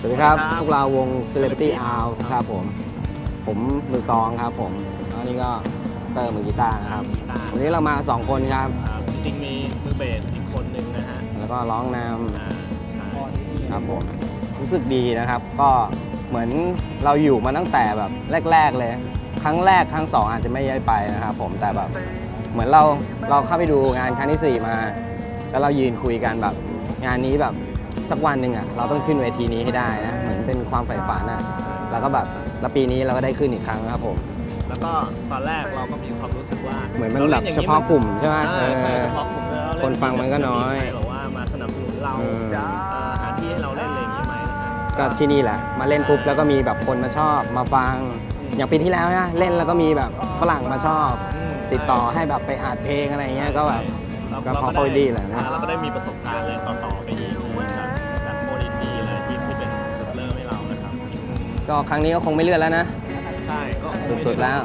สวัสดีครับสวัสดีครับ พวกเราวง Celebrity House ครับผม ผมมือกลองครับผมแล้วนี่ก็เตอร์มือกีตาร์นะครับกีตาร์วันนี้เรามา 2 คนครับครับ จริงๆมีมือเบสอีกคนหนึ่งนะฮะ แล้วก็ร้องนอ่าใช่ำครับผม รู้สึกดีนะครับ ก็เหมือนเราอยู่มาตั้งแต่แบบแรก ๆเลย ครั้งแรกครั้งสองอาจจะไม่ได้ไปนะครับผม แต่แบบเหมือนเราเราเข้าไปดูงานครั้งที่ 4 มา แล้วเรายืนคุยกันแบบงานนี้แบบ สักวันหนึ่งอะเราต้องขึ้นเวทีนี้ให้ได้นะเหมือนเป็นความใฝ่ฝันอะแล้วก็แบบแล้วปีนี้เราก็ได้ขึ้นอีกครั้งครับผม แล้วก็ตอนแรกเราก็มีความรู้สึกว่าเหมือนมันรแบล่บย่งเฉนี้พาะกลุ่มใช่ไหมอ่าใช่เออเฉพาะกลุ่มแล้วเราเล่คนฟังมันก็น้อยจะมีใครแบบว่ามาสนับสนุนเราเอออ่าหาที่ให้เราเล่นอะไรอย่างงี้ไหมนะฮะก็ที่นี่แหละมาเล่นปุ๊บแล้วก็มีแบบคนมาชอบมาฟัง อย่างปีที่แล้วนะเล่นแล้วก็มีแบบฝรั่งมาชอบมติดต่อให้แบบไปอัดเพลงอะไรเงี้ยก็แบบเราก็เราพอได้พอดีแหละนะเราก็ได้มีประสบการณ์อะไรต่อๆไปอีก ก็ครั้งนี้ก็คงไม่เลื่อนแล้วนะ ใช่ก็คงสุดๆแล้ว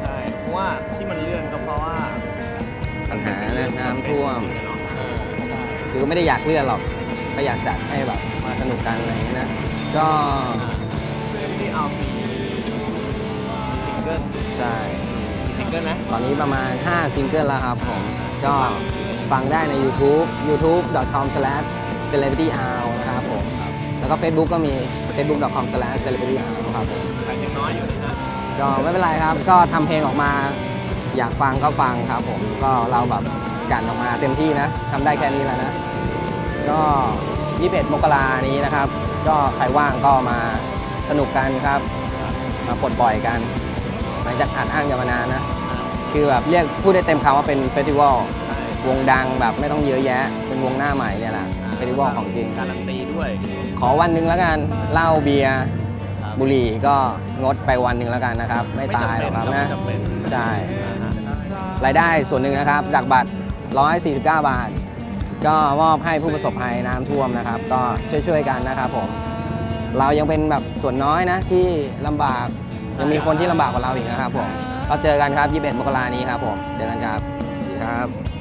ใช่เพราะว่าที่มันเลื่อนก็เพราะว่าปัญหานะน้ำท่วมเออใช่คือไม่ได้อยากเลื่อนหรอก ก็อยากจัดให้แบบมาสนุกกันอะไรอย่างเงี้ยนะ ก็ที่เอามีซิงเกิลใช่ ซิงเกิลนะ ตอนนี้ประมาณ 5 ซิงเกิลแล้วครับผม ก็ฟังได้ใน YouTube youtube.com/celebrityhour นะครับผม แล้วก็ Facebook ก็มี facebook.com c e l e b r i t y ครับผมยังน้อยอยู่นะก็ไม่เป็นไรครับ ก็ทำเพลงออกมา อยากฟังก็ฟังครับผม ก็เราแบบกันออกมาเต็มที่นะทำได้แค่นี้แล้วนะ ก็21มกรานี้นะครับ ก็ใครว่างก็มาสนุกกันครับ มาปลดปล่อยกันหลังจากอัดอั้นกันมานานนะ คือแบบเรียกพูดได้เต็มคำว่าเป็นเฟสติวัลวงดังแบบไม่ต้องเยอะแยะ เป็นวงหน้าใหม่เนี่ยแหละ เฟสติวัลของจริง การันตีด้วยขอวันหนึ่งแล้วกันเหล้าเบียร์ครับบุหรี่ก็งดไปวันหนึ่งแล้วกันนะครับ ไม่ตายหรอกครับไม่นะจำเป็นใช่ อ่าฮะรายได้ส่วนหนึ่งนะครับ จากบัตร 149 บาท ก็มอบให้ผู้ประสบภัยน้ำท่วมนะครับ ก็ช่วยๆกันนะครับผม เรายังเป็นแบบส่วนน้อยนะ ที่ลำบากยังมีคนที่ลำบากกว่าเราอีกนะครับผม ก็เจอกันครับ 21 มกรานี้ครับผม เจอกันครับสวัสดีครับ